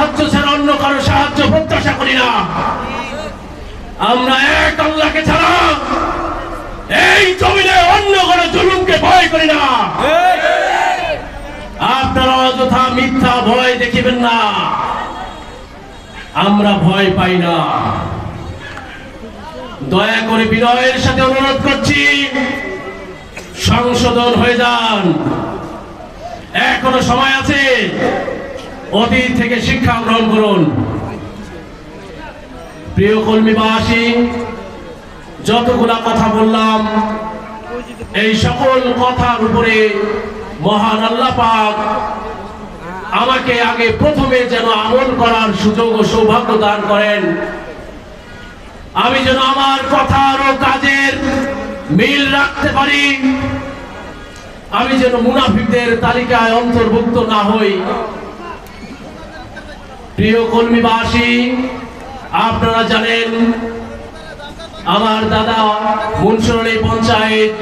সাহায্য ছাড়া অন্য কারও সাহায্য প্রত্যাশা করি না। আমরা এক আল্লাহকে ছাড়া এই জমিনে অন্য কোনো জুলুমকে ভয় করি না। আপনারা মিথ্যা ভয় দেখিবেন না। আমরা ভয় পাই না। দয়া করে বিনয়ের সাথে অনুরোধ করছি, সংশোধন হয়ে যান। এখনও সময় আছে। অতীত থেকে শিক্ষা গ্রহণ করুন। প্রিয় কর্মীবাসী, যতগুলা কথা বললাম, এই সকল কথার উপরে মহান আল্লাহ পাক আমাকে আগে প্রথমে যেন আমল করার সুযোগ ও সৌভাগ্য দান করেন। আমি যেন আমার কথার ও কাজের মিল রাখতে পারি। আমি যেন মুনাফিকদের তালিকায় অন্তর্ভুক্ত না হই। প্রিয় কর্মীবাসী আপনারা জানেন আমার দাদা মুন্সরণী পঞ্চায়েত